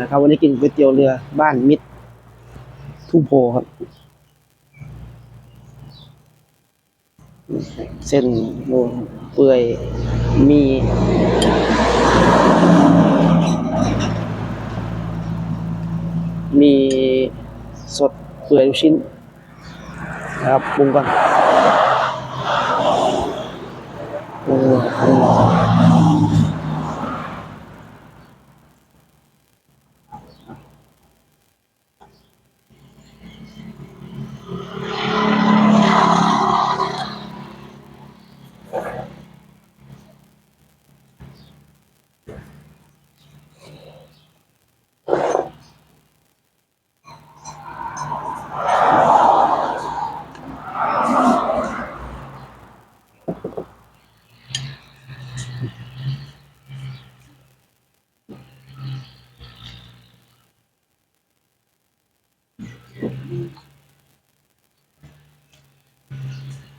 นะครับวันนี้กินก๋วยเตี๋ยวเรือบ้านมิตรทุ่งโพครับ เส้นโอ้เปื่อยมีมีสดเปื่อยลูกชิ้นนะครับปรุงก่อนปรุง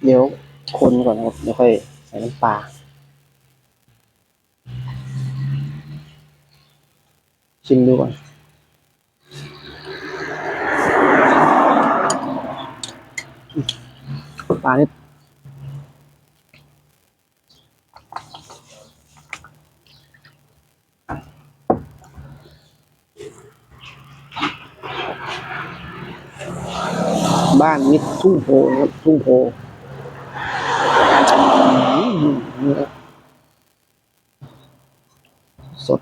เดี๋ยวคนก่อนนะครับเดี๋ยวค่อยใส่น้ำปลาชิมดูก่อนปลานี่บ้านมิตรทุ่งโพนะครับทุ่งโพ เนื้อสด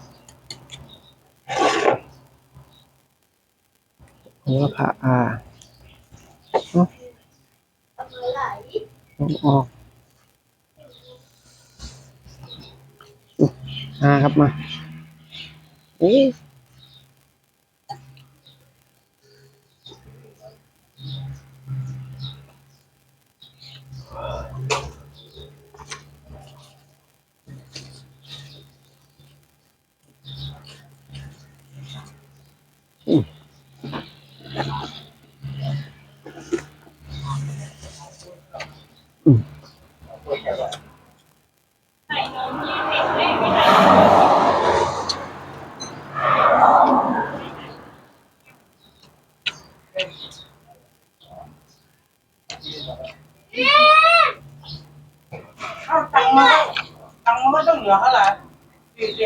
เนื้อผ่าอาเนาะออกอาครับมาเอ๊ะ con nhỏ là gì gì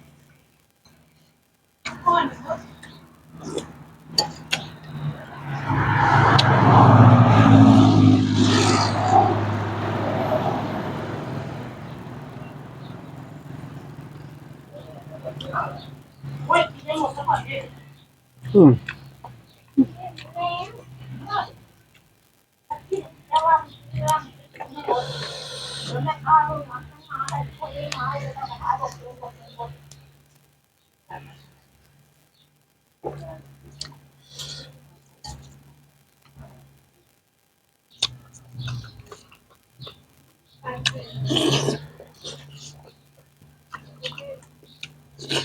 うん。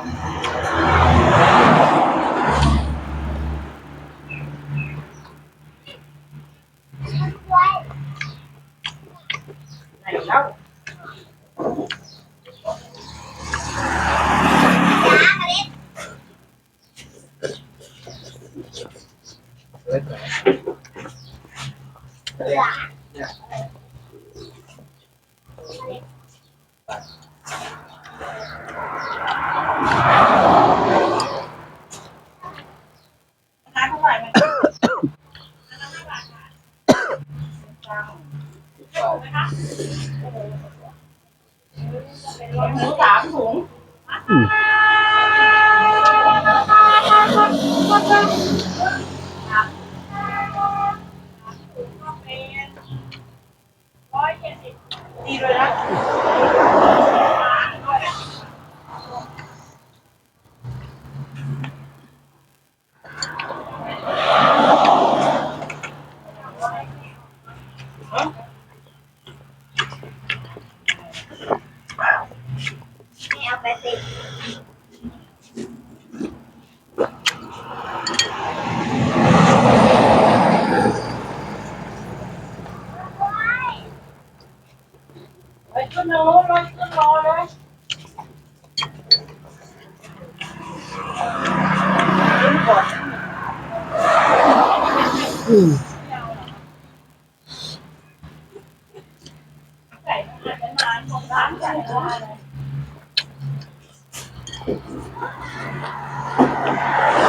Amen. หมูสามถุง อืม ร้อยเจ็ดสิบดีเลยนะ ไม่ ขึ้นโน้นเลยขึ้นรอเลยขึ้นก่อน อืม ไก่อาจจะนานของร้านไก่เนาะ โอ้ยลุงกลับคนนี่เหนื่อยไม่ได้กลับหวังเสาเ